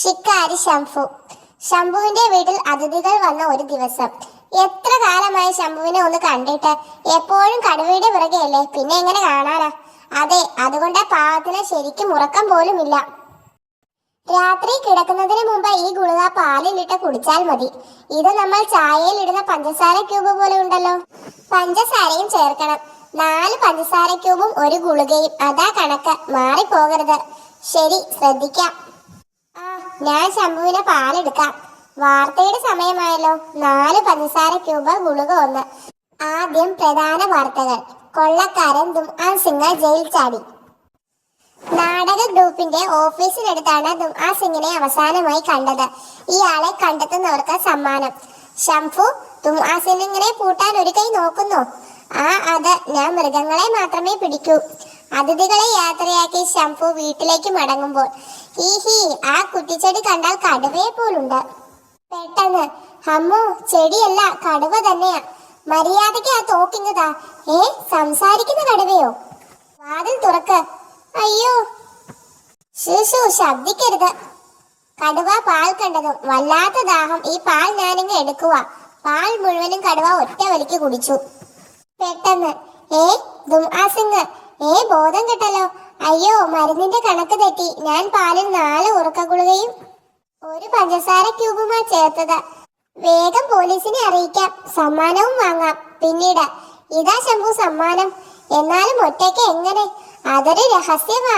ഷിക്കാരി ശംഭു. ശംഭുവിന്റെ വീട്ടിൽ അതിഥികൾ വന്ന ഒരു ദിവസം. എത്ര കാലമായി ശംഭുവിനെ ഒന്ന് കണ്ടിട്ട് എപ്പോഴും കടുവയുടെ പിറകെയല്ലേ? പിന്നെ എങ്ങനെ കാണാനാ? അതെ അതുകൊണ്ട് പാവത്തിന് ശരിക്കും ഉറക്കം പോലും ഇല്ല. രാത്രി കിടക്കുന്നതിന് മുമ്പ് ഈ ഗുളിക പാലിലിട്ട് കുടിച്ചാൽ മതി. ഇത് നമ്മൾ ചായയിൽ ഇടുന്ന പഞ്ചസാര ക്യൂബ് പോലെ ഉണ്ടല്ലോ. പഞ്ചസാരയും ചേർക്കണം. നാല് പഞ്ചസാര ക്യൂബും ഒരു ഗുളികയും. അതാ കണക്ക്. മാറിപ്പോകരുത്. ശരി ശ്രദ്ധിക്കാം. ഞാൻ ശംഭുവിന് പാലെടുക്കാം. വാർത്തയുടെ സമയമായല്ലോ. നാല് പഞ്ചസാര ക്യൂബ ഗുളിക ഒന്ന്. ആദ്യം പ്രധാന വാർത്തകൾ. കൊള്ളക്കാരൻ ദുംആൻ സിംഗ് ജയിൽ ചാടി. നാടക ഗ്രൂപ്പിന്റെ ഓഫീസിനടുത്താണ് ദുംആ സിംഗിനെ അവസാനമായി കണ്ടത്. ഇയാളെ കണ്ടെത്തുന്നവർക്ക് സമ്മാനം. ശംഭു ദുംആ സിംഗിനെ പൂട്ടാൻ ഒരു കൈ നോക്കുന്നു. ആ അത് ഞാൻ മൃഗങ്ങളെ മാത്രമേ പിടിക്കൂ. അതിഥികളെ യാത്രയാക്കി ശംഭു വീട്ടിലേക്ക് മടങ്ങുമ്പോൾ ഹീഹി ആ കുറ്റിച്ചെടി കണ്ടാൽ കടുവയെ പോലുണ്ട്. പെട്ടെന്ന് അമ്മോ ചെടിയല്ല കടുവ തന്നെയാ. മര്യാദയ്ക്ക് ആ തോക്കിങ്ങതാ. ഏ സംസാരിക്കുന്ന കടുവയോ? വാതിൽ തുറക്ക്. അയ്യോ. ശിശു ശബ്ദിക്കരുത്. കടുവ പാൽ കണ്ടതും വല്ലാത്ത ദാഹം. ഈ പാൽ ഞാനിങ്ങ് എടുക്കുക പാൽ മുഴുവനും കടുവ ഒറ്റ വലിക്ക് കുടിച്ചു. പെട്ടെന്ന് ഏ ദുംആസിങ് ഏ ബോധം കെട്ടല്ലോ. അയ്യോ മരുന്നിന്റെ കണക്ക് തെറ്റി. ഞാൻ പാലിൽ നാല് ഉറക്ക ഗുളികയും ഒരു പഞ്ചസാര ക്യൂബുമാ ചേർത്തത്. വേഗം പോലീസിനെ അറിയിക്കാം. സമ്മാനവും വാങ്ങാം. പിന്നീട് ഇതാ ശംഭു സമ്മാനം. എന്നാലും ഒറ്റയ്ക്ക് എങ്ങനെ? അതൊരു രഹസ്യമാ.